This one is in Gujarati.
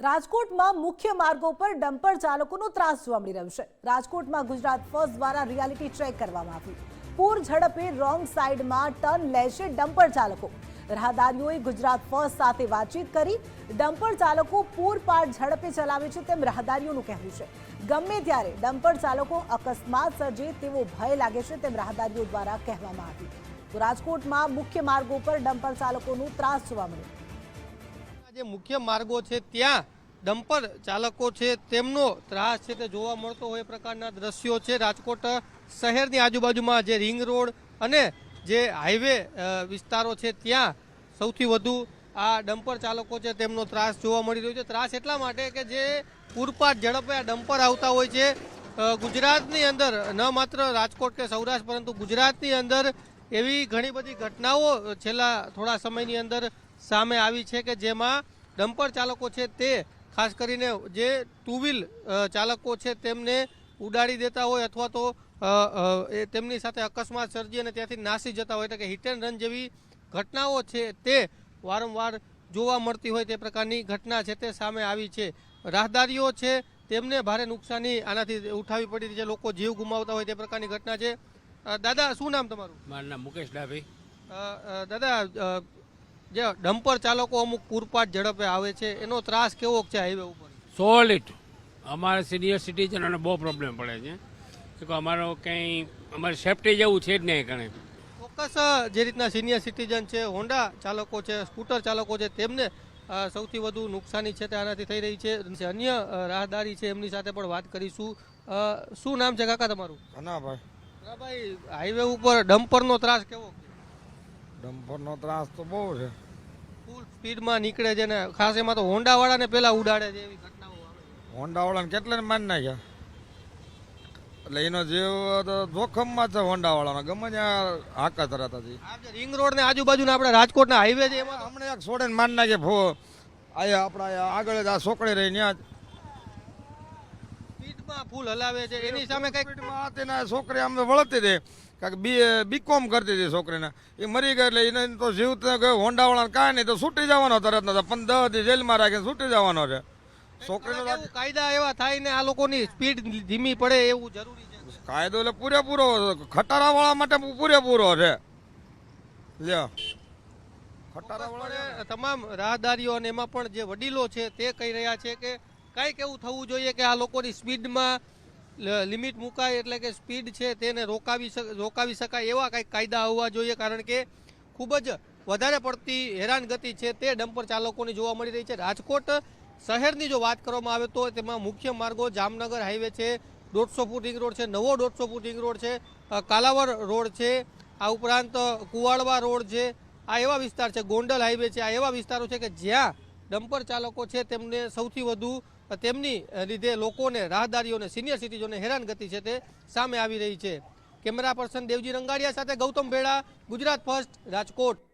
રાજકોટમાં મુખ્ય માર્ગો પર ડમ્પર ચાલકોનો ત્રાસ જોવા મળી રહ્યો છે. રાજકોટમાં ગુજરાત ફર્સ્ટ દ્વારા રિયાલિટી ચેક કરવામાં આવ્યું પૂર ઝડપે રોંગ સાઈડમાં ટર્ન લેશે ડમ્પર ચાલકો. રાહદારીઓએ ગુજરાત ફર્સ્ટ સાથે વાતચીત કરી. ડમ્પર ચાલકો પૂરપાટ ઝડપે ચલાવે છે તેમ રાહદારીઓનું કહેવું છે. ગમે ત્યારે ડમ્પર ચાલકો અકસ્માત સર્જે તેવો ભય લાગે છે તેમ રાહદારીઓ દ્વારા કહેવામાં આવ્યું. રાજકોટમાં મુખ્ય માર્ગો પર ડમ્પર ચાલકોનું ત્રાસ જોવા મળ્યું. જે મુખ્ય માર્ગો છે ત્યાં ડમ્પર ચાલકો છે, તેમનો ત્રાસ છે તે જોવા મળતો હોય પ્રકારના દ્રશ્યો છે. રાજકોટ શહેરની આજુબાજુમાં જે રિંગ રોડ અને જે હાઈવે વિસ્તારો છે ત્યાં સૌથી વધુ આ ડમ્પર ચાલકો છે તેમનો ત્રાસ જોવા મળી રહ્યો છે. ત્રાસ એટલા માટે કે જે પૂરપાટ ઝડપે આ ડમ્પર આવતા હોય છે ગુજરાતની અંદર, ન માત્ર રાજકોટ કે સૌરાષ્ટ્ર, પરંતુ ગુજરાતની અંદર એવી ઘણી બધી ઘટનાઓ છેલ્લા થોડા સમયની અંદર સામે આવી છે કે જેમાં ડમ્પર ચાલકો છે તે ખાસ કરીને જે ટુ વ્હીલ ચાલકો છે તેમને ઉડાડી દેતા હોય અથવા તો તેમની સાથે અકસ્માત સર્જી અને ત્યાંથી નાસી જતા હોય એટલે કે હિટ એન્ડ રન જેવી ઘટનાઓ છે તે વારંવાર જોવા મળતી હોય તે પ્રકારની ઘટના છે તે સામે આવી છે. રાહદારીઓ છે તેમને ભારે નુકસાની આનાથી ઉઠાવી પડી છે લોકો જીવ ગુમાવતા હોય તે પ્રકારની ઘટના છે. દાદા શું નામ તમારું? મારું નામ મુકેશ ડાભી. દાદા જે ડમ્પર ચાલકો અમુક પૂરપાટ ઝડપે આવે છે એનો ત્રાસ કેવો છે હાઈવે ઉપર? સોલિડ અમારે સિનિયર સિટીઝનોને બહુ પ્રોબ્લેમ પડે છે. કે અમારો કંઈ અમારે સેફટી જેવું છે જ નહીં કણે ચોક્કસ જે રીતના સિનિયર સિટીઝન છે હોન્ડા ચાલકો છે સ્કૂટર ચાલકો છે તેમને સૌથી વધુ નુકસાની છે તે આનાથી થઈ રહી છે. અન્ય રાહદારી છે એમની સાથે પણ વાત કરીશું. શું નામ છે કાકા તમારું? ઘનાભાઈ ભાઈ ભાઈ હાઈવે ઉપર ડમ્પરનો ત્રાસ કેવો? ડમ્પરનો ત્રાસ તો બહુ છે. ફૂલ સ્પીડમાં નીકળે છે ને ખાસ એમાં તો હોન્ડા વાળાને પેલા ઉડાડે છે એવી ઘટનાઓ આવે હોન્ડા વાળાને કેટલાને મારી નાખ્યા? એટલે એનો જીવ તો જોખમમાં છે હોન્ડા વાળાનો ગમે ત્યાં હાકા તરત છે. રિંગ રોડ ને આજુબાજુના આપણે રાજકોટના હાઈવે છે એમાં હમણાં એક છોડે મારી નાખે ફો આયા આપણા આગળ જ આ છોકરી રહી ત્યાં સ્પીડમાં ફૂલ હલાવે છે. એની સામે કઈ સ્પીડમાં તેના છોકરે આમ વળતી હતી કે બી બીકોમ કરતી હતી છોકરીને. એ મરી ગઈ એટલે એને તો જીવ તો ગયો. હોન્ડા કાંઈ નહીં તો છૂટી જવાનો તરત નતો પણ દસ દી જેલમાં રાખીને છૂટી જવાનો છે. છોકરીનો કાયદા એવા થાય ને આ લોકોની સ્પીડ ધીમી પડે એવું જરૂરી છે. કાયદો એટલે પૂરેપૂરો ખટારાવાળા માટે પૂરેપૂરો છે. લ્યો. ખટારા તમામ રાહદારીઓ અને એમાં પણ જે વડીલો છે તે કહી રહ્યા છે કે કાંઈક એવું થવું જોઈએ કે આ લોકોની સ્પીડમાં લિમિટ મુકાય એટલે કે સ્પીડ છે તેને રોકાવી રોકાવી શકાય એવા કંઈક કાયદા હોવા જોઈએ, કારણ કે ખૂબ જ વધારે પડતી હેરાનગતિ છે તે ડમ્પર ચાલકોની જોવા મળી રહી છે. રાજકોટ શહેરની જો વાત કરવામાં આવે તો તેમાં મુખ્ય માર્ગો જામનગર હાઈવે છે, દોઢસો ફૂટ રિંગ રોડ છે, નવો દોઢસો ફૂટ રિંગ રોડ છે કાલાવર રોડ છે, આ ઉપરાંત કુવાડવા રોડ છે, આ એવા વિસ્તાર છે, ગોંડલ હાઈવે છે, આ એવા વિસ્તારો છે કે જ્યાં ડમ્પર ચાલકો છે તેમને સૌથી વધુ તેમની લીધે લોકોને, રાહદારીઓને સિનિયર સિટીઝનને હેરાનગતિ છે તે સામે આવી રહી છે. કેમેરા પર્સન દેવજી રંગાડિયા સાથે ગૌતમ ભેડા ગુજરાત ફર્સ્ટ, રાજકોટ.